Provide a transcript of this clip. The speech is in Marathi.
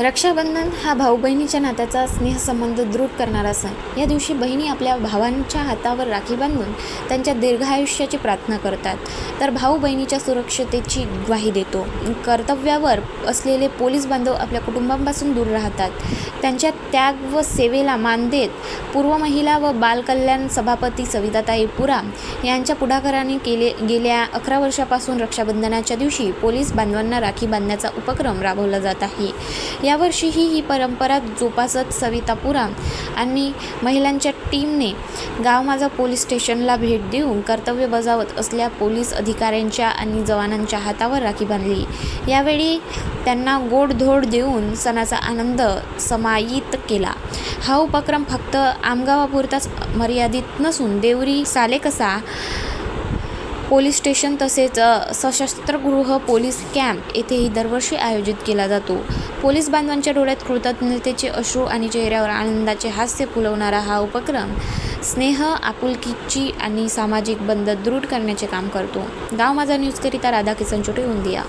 रक्षाबंधन हा भाऊ बहिणीच्या नात्याचा स्नेहसंबंध दृढ करणारा सण. या दिवशी बहिणी आपल्या भावांच्या हातावर राखी बांधून त्यांच्या दीर्घायुष्याची प्रार्थना करतात. तर भाऊ बहिणीच्या सुरक्षतेची ग्वाही देतो. कर्तव्यावर असलेले पोलीस बांधव आपल्या कुटुंबांपासून दूर राहतात. त्यांच्या त्याग व सेवेला मान देत पूर्व महिला व बालकल्याण सभापती सविताताई पुरा यांच्या पुढाकाराने केले गेल्या अकरा वर्षापासून रक्षाबंधनाच्या दिवशी पोलीस बांधवांना राखी बांधण्याचा उपक्रम राबवला जात आहे. यावर्षीही ही परंपरा जोपासत सविता पुराण आणि महिलांच्या टीमने गाव माझा पोलीस स्टेशनला भेट देऊन कर्तव्य बजावत असल्या पोलीस अधिकाऱ्यांच्या आणि जवानांच्या हातावर राखी बांधली. यावेळी त्यांना गोडधोड देऊन सणाचा आनंद समायित केला. हा उपक्रम फक्त आमगावापुरताच मर्यादित नसून देवरी सालेकसा पोलीस स्टेशन तसेच सशस्त्र सशस्त्रगृह पोलीस कॅम्प येथेही दरवर्षी आयोजित केला जातो. पोलीस बांधवांच्या डोळ्यात कृतज्ञतेचे अश्रू आणि चेहऱ्यावर आनंदाचे हास्य फुलवणारा हा उपक्रम स्नेह आपुलकीची आणि सामाजिक बंध दृढ करण्याचे काम करतो. गाव माझा न्यूजकरिता राधा किसन छोटे गोंदिया